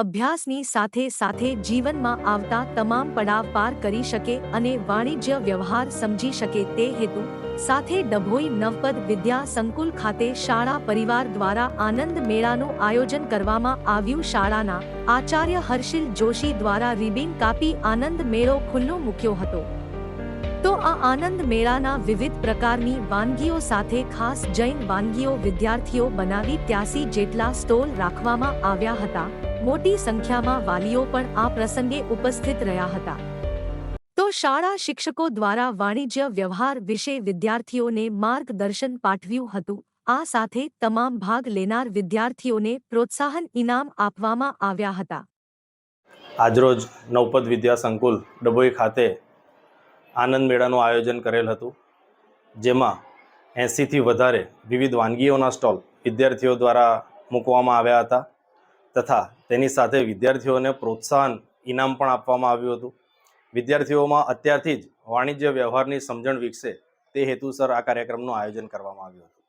અભ્યાસની સાથે સાથે જીવનમાં આવતા તમામ પડાવ પાર કરી શકે અને વાણિજ્ય વ્યવહાર સમજી શકે તે હેતુ, સાથે ડભોઈ નવપદ વિદ્યા સંકુલ ખાતે શાળા પરિવાર દ્વારા આનંદ મેળાનું આયોજન કરવામાં આવ્યું. શાળાના આચાર્ય હર્ષિલ જોશી દ્વારા રિબિન કાપી આનંદ મેળો ખુલ્લો મૂક્યો હતો. તો આ આનંદ મેળાના વિવિધ પ્રકારની વાનગીઓ સાથે ખાસ જૈન વાનગીઓ વિદ્યાર્થીઓ બનાવી ત્યાસી જેટલા સ્ટોલ રાખવામાં આવ્યા હતા. મોટી સંખ્યામાં વાલીઓ પણ આ પ્રસંગે ઉપસ્થિત રહ્યા હતા. તો શાળા શિક્ષકો દ્વારા વાણિજ્ય વ્યવહાર વિશે વિદ્યાર્થીઓને માર્ગદર્શન પાઠવ્યું હતું. આ સાથે તમામ ભાગ લેનાર વિદ્યાર્થીઓને પ્રોત્સાહન ઇનામ આપવામાં આવ્યા હતા. આજરોજ નવપદ વિદ્યા સંકુલ ડભોઈ ખાતે આનંદ મેળાનું આયોજન કરેલ હતું, જેમાં એંસીથી વધારે વિવિધ વાનગીઓના સ્ટોલ વિદ્યાર્થીઓ દ્વારા મૂકવામાં આવ્યા હતા તથા તેની સાથે વિદ્યાર્થીઓને પ્રોત્સાહન ઇનામ પણ આપવામાં આવ્યું હતું. વિદ્યાર્થીઓમાં અત્યારથી જ વાણિજ્ય વ્યવહારની સમજણ વિકસે તે હેતુસર આ કાર્યક્રમનું આયોજન કરવામાં આવ્યું હતું.